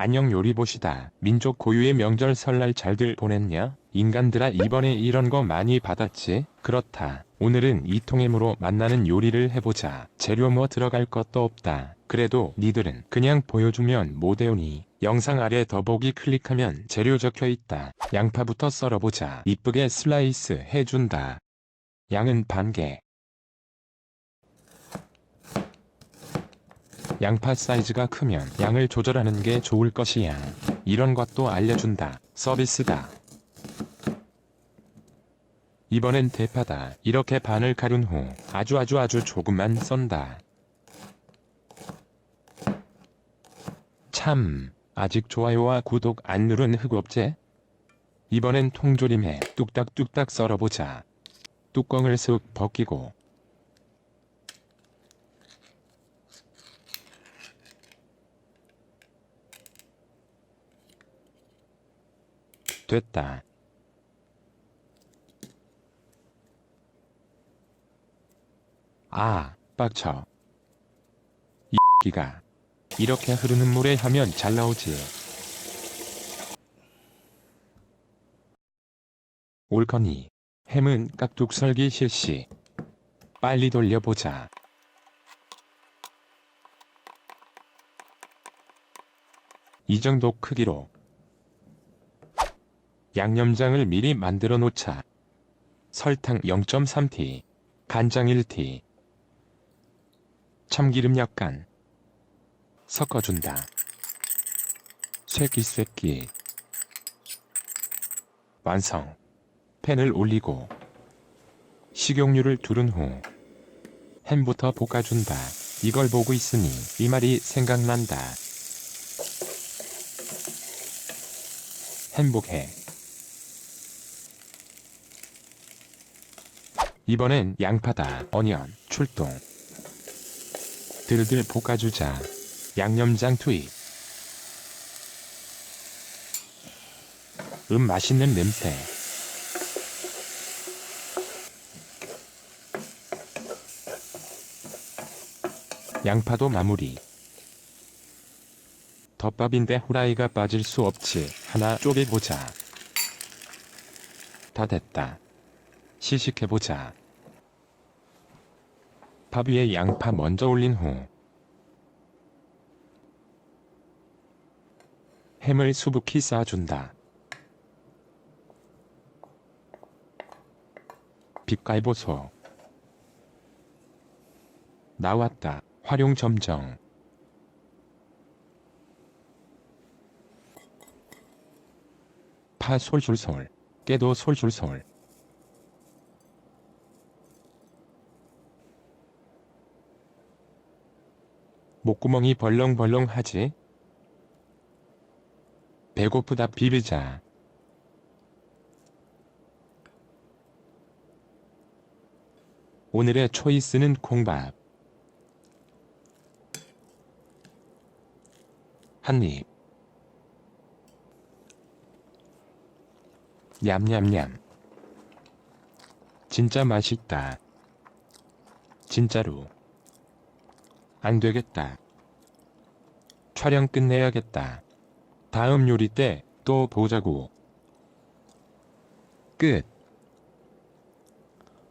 안녕 요리보시다. 민족 고유의 명절 설날 잘들 보냈냐? 인간들아 이번에 이런 거 많이 받았지? 그렇다. 오늘은 이 통햄으로 만나는 요리를 해보자. 재료 뭐 들어갈 것도 없다. 그래도 니들은 그냥 보여주면 못 외우니 영상 아래 더보기 클릭하면 재료 적혀 있다. 양파부터 썰어보자. 이쁘게 슬라이스 해준다. 양은 반 개. 양파 사이즈가 크면 양을 조절하는 게 좋을 것이야. 이런 것도 알려준다. 서비스다. 이번엔 대파다. 이렇게 반을 가른 후 아주 아주 아주 조금만 썬다. 참, 아직 좋아요와 구독 안 누른 흑업체? 이번엔 통조림에 뚝딱뚝딱 썰어보자. 뚜껑을 쓱 벗기고 됐다. 아, 빡쳐. 이 기가 이렇게 흐르는 물에 하면 잘 나오지. 옳거니 햄은 깍둑 설기 실시. 빨리 돌려보자. 이 정도 크기로 양념장을 미리 만들어 놓자. 설탕 0.3t, 간장 1t, 참기름 약간 섞어준다. 새끼새끼 완성. 팬을 올리고 식용유를 두른 후 햄부터 볶아준다. 이걸 보고 있으니 이 말이 생각난다. 행복해. 이번엔 양파다. 어니언 출동. 들들 볶아주자. 양념장 투입. 음 맛있는 냄새. 양파도 마무리. 덮밥인데 후라이가 빠질 수 없지. 하나 쪼개보자. 다 됐다. 시식해보자. 밥 위에 양파 먼저 올린 후 햄을 수북히 쌓아준다. 빛깔보소. 나왔다. 활용 점정. 파 솔솔솔. 깨도 솔솔솔. 목구멍이 벌렁벌렁하지? 배고프다 비비자. 오늘의 초이스는 콩밥. 한 입. 냠냠냠. 진짜 맛있다. 진짜로. 안 되겠다. 촬영 끝내야겠다. 다음 요리 때 또 보자고. 끝.